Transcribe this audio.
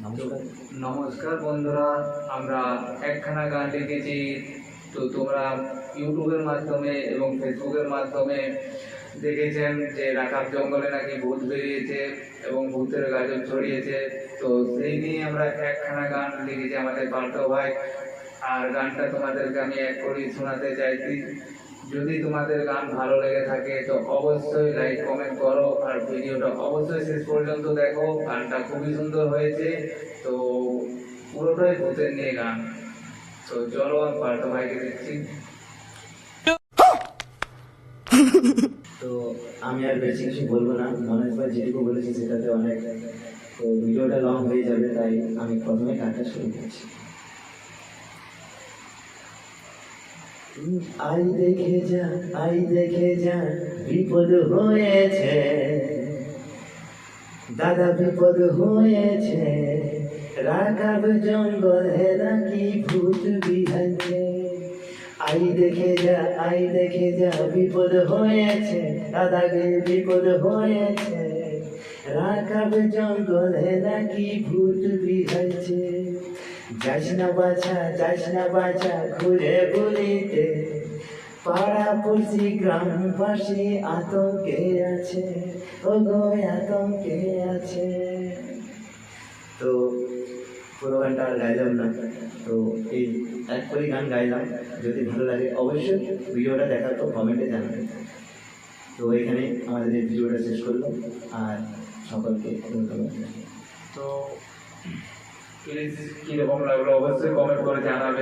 নমস্কার। বন্ধুরা, আমরা একখানা গান লিখেছি। তো তোমরা ইউটিউবের মাধ্যমে এবং ফেসবুকের মাধ্যমে দেখেছেন যে রাখার জঙ্গলে নাকি ভূত বেরিয়েছে এবং ভূতের গাজন ছড়িয়েছে। তো সেই নিয়ে আমরা একখানা গান লিখেছি আমাদের পাল্টো ভাই। আর গানটা তোমাদেরকে আমি এক করে শোনাতে চাইছি। যদি তোমাদের গান ভালো লেগে থাকে, তো অবশ্যই লাইক কমেন্ট করো আর ভিডিওটা অবশ্যই শেষ পর্যন্ত দেখো। গানটা খুবই সুন্দর হয়েছে। তো পুরোটাই ভূতের নিয়ে গান। তো চলো, আমি পাল্টো ভাইকে দেখছি। তো আমি আর বেশি কিছু বলব না। মনের পর যেটুকু বলেছি সেটাতে অনেক, তো ভিডিওটা লং হয়ে যাবে, তাই আমি প্রথমে গানটা শুরু করছি। আই দেখে যা আই দেখে যা বিপদ হয়েছে। দাদা, বিপদ হয়েছে। রাখাব জঙ্গলে নাকি ভূত বিহাইছে আই দেখে যা, আই দেখে যা, বিপদ হয়েছে। দাদাকে বিপদ হয়েছে। রাখাব জঙ্গলে নাকি ভূত বিহাইছে যাস না বাছা যাস না বাছা, ঘুরে ঘুরিতে। পাড়া পড়শি গ্রামবাসী আতঙ্কে আছে। ও গো আতঙ্কে আছে। তো পুরো গানটা আর গাইলাম না। তো এই এক করে গান গাইলাম। যদি ভালো লাগে অবশ্যই ভিডিওটা দেখার তো কমেন্টে জানাবেন। তো এখানে আমাদের এই ভিডিওটা শেষ করলাম। আর সকলকে ধন্যবাদ। তো কীরকম লাগল অবশ্যই কমেন্ট করে জানাবে